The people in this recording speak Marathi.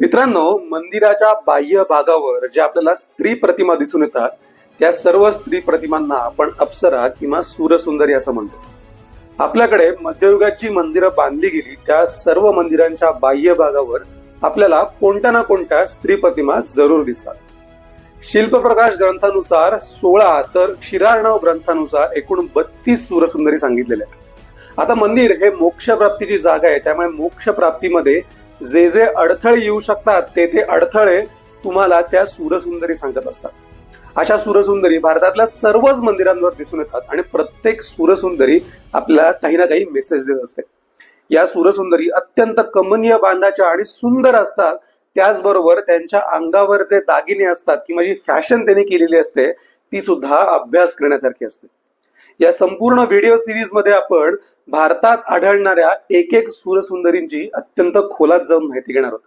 मित्रांनो मंदिराच्या बाह्य भागावर ज्या आपल्याला स्त्री प्रतिमा दिसून येतात त्या सर्व स्त्री प्रतिमांना आपण अप्सरा किंवा सूरसुंदरी असं म्हणतो. आपल्याकडे मध्ययुगाची मंदिरं बांधली गेली त्या सर्व मंदिरांच्या बाह्य भागावर आपल्याला कोणत्या ना कोणत्या स्त्री प्रतिमा जरूर दिसतात. शिल्पप्रकाश ग्रंथानुसार सोळा तर शिराणव ग्रंथानुसार एकूण बत्तीस सूरसुंदरी सांगितलेल्या आहेत. आता मंदिर हे मोक्षप्राप्तीची जागा आहे त्यामुळे मोक्षप्राप्तीमध्ये जे जे अडथळे येऊ शकतात ते ते अडथळे तुम्हाला त्या सूरसुंदरी सांगत असतात. अशा सूरसुंदरी भारतातल्या सर्वच मंदिरांवर दिसून येतात आणि प्रत्येक सूरसुंदरी आपल्याला काही ना काही मेसेज देत असते. या सूरसुंदरी अत्यंत कमनीय बांधाच्या आणि सुंदर असतात. त्याचबरोबर त्यांच्या अंगावर जे दागिने असतात किंवा जी फॅशन त्यांनी केलेली असते ती सुद्धा अभ्यास करण्यासारखी असते. या संपूर्ण व्हिडिओ सिरीजमध्ये आपण भारतात आढळणाऱ्या एक एक सूरसुंदरींची अत्यंत खोलात जाऊन माहिती घेणार आहोत.